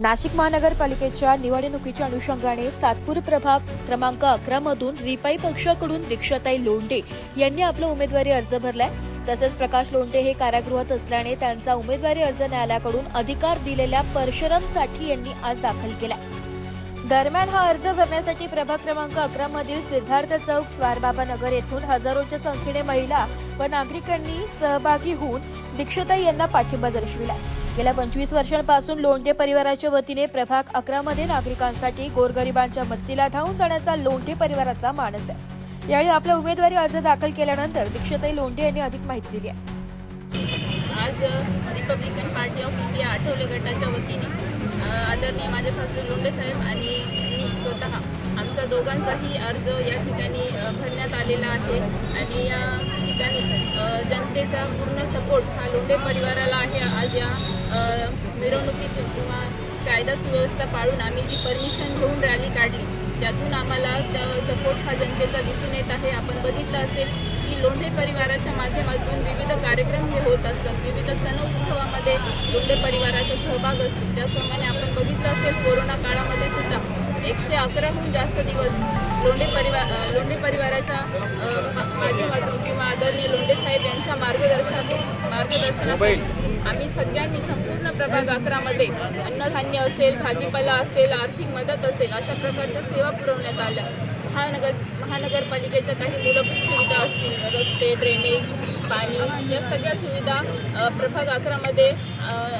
नाशिक महानगरपालिकेच्या निवडणुकीच्या अनुषंगाने सातपूर प्रभाग क्रमांक अकरा मधून रिपाई पक्षाकडून दीक्षाताई लोंढे यांनी आपला उमेदवारी अर्ज भरलाय. तसेच प्रकाश लोंढे हे कारागृहात असल्याने त्यांचा उमेदवारी अर्ज न्यायालयाकडून अधिकार दिलेल्या परशुरामसाठी यांनी आज दाखल केला दरम्यान हा अर्ज भरण्यासाठी प्रभाग क्रमांक अकरा मधील सिद्धार्थ चौक स्वारबाबा नगर येथून हजारोच्या संख्येने महिला व नागरिकांनी सहभागी होऊन दीक्षाताई यांना पाठिंबा दर्शविला गेल्या पंचवीस वर्षांपासून लोंढे परिवाराच्या वतीने प्रभाग अकरामध्ये नागरिकांसाठी गोरगरिबांच्या मदतीला धावून जाण्याचा लोंढे परिवाराचा मानस आहे. यावेळी आपला उमेदवारी अर्ज दाखल केल्यानंतर दीक्षाताई लोंढे यांनी अधिक माहिती दिली आहे. आज Republican party of India Athawale गटाच्या वतीने आदरणीय माझे सासरे लोंढे साहेब आणि मी स्वतः आमचा दोघांचाही अर्ज या ठिकाणी भरण्यात आलेला आहे. आणि या ठिकाणी जनतेचा पूर्ण सपोर्ट हा लोंढे परिवाराला आहे. आज या मिरवणुकीतून किंवा कायदा सुव्यवस्था पाळून आम्ही जी परमिशन घेऊन रॅली काढली त्यातून आम्हाला त्या सपोर्ट हा जनतेचा दिसून येत आहे. आपण बघितलं असेल की लोंढे परिवाराच्या माध्यमातून विविध कार्यक्रम हे होत असतात. विविध सण उत्सवामध्ये लोंढे परिवाराचा सहभाग असतो. त्याचप्रमाणे आपण बघितलं असेल कोरोना काळामध्ये सुद्धा एकशे अकराहून जास्त दिवस लोंढे परिवार लोंढे परिवाराच्या माध्यमातून किंवा आदरणीय लोंढे साहेब यांच्या मार्गदर्शनातून मार्गदर्शनातून आम्ही सगळ्यांनी संपूर्ण प्रभाग अकरामध्ये अन्नधान्य असेल भाजीपाला असेल आर्थिक मदत असेल अशा प्रकारच्या सेवा पुरवण्यात आल्या. महानगर महानगरपालिकेच्या काही मूलभूत सुविधा असतील रस्ते ड्रेनेज पाणी या सगळ्या सुविधा प्रभाग अकरामध्ये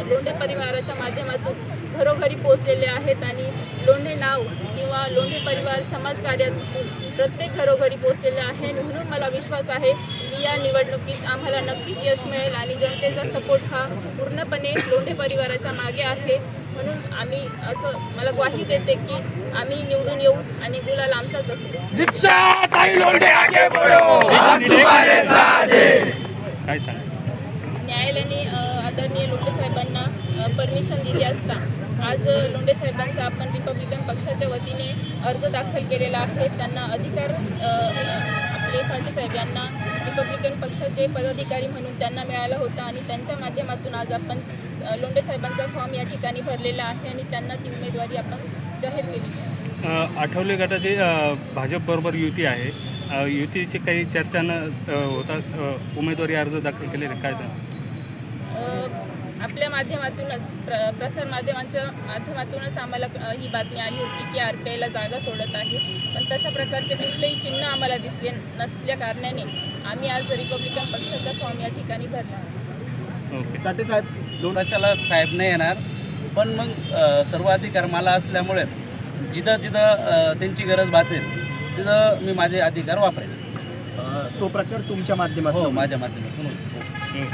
लोंढे परिवाराच्या माध्यमातून घरोघरी पोचलेले आहेत आणि लोंढे नाव किंवा लोंढे परिवार समाजकार्यातून प्रत्येक घरोघरी पोचलेले आहे म्हणून मला विश्वास आहे की या निवडणुकीत आम्हाला नक्कीच यश मिळेल आणि जनतेचा सपोर्ट हा पूर्णपणे लोंढे परिवाराच्या मागे आहे. म्हणून आम्ही असं मला ग्वाही देते की आम्ही निवडून येऊ आणि गुलाल आमचाच असेल हैं न्यायालयाने आदरणीय लोंढे साहेबांना परमिशन दिली असता. आज लोंढे साहेबांचा आपण रिपब्लिकन पक्षाच्या वतीने अर्ज दाखल केलेला आहे. त्यांना अधिकार अ, आपले साठे साहेब यांना रिपब्लिकन पक्षाचे पदाधिकारी म्हणून त्यांना मिळाला होता आणि त्यांच्या माध्यमातून आज आपण अ, लोंढे साहेबांचा फॉर्म या ठिकाणी भरलेला आहे आणि त्यांना ती उमेदवारी आपण जाहीर केली. आठवले गटाची भाजपबरोबर युती आहे. युतीची काही चर्चा न होता उमेदवारी अर्ज दाखल केलेले काय आपल्या माध्यमातूनच प्र प्रसार माध्यमांच्या माध्यमातूनच आम्हाला ही बातमी आली होती की आर पी आयला जागा सोडत आहे. पण तशा प्रकारचे कुठलेही चिन्ह आम्हाला दिसले नसल्या कारणाने आम्ही आज रिपब्लिकन पक्षाचा फॉर्म या ठिकाणी भरला ओके साठे साहेब लोणाच्याला साहेब नाही येणार पण मग सर्व अधिकार मला असल्यामुळे जिथं जिथं त्यांची गरज भासेल तिथं मी माझे अधिकार वापरेन तो प्रचार तुमच्या हो माध्यमातून माझ्या माध्यमातून. हं.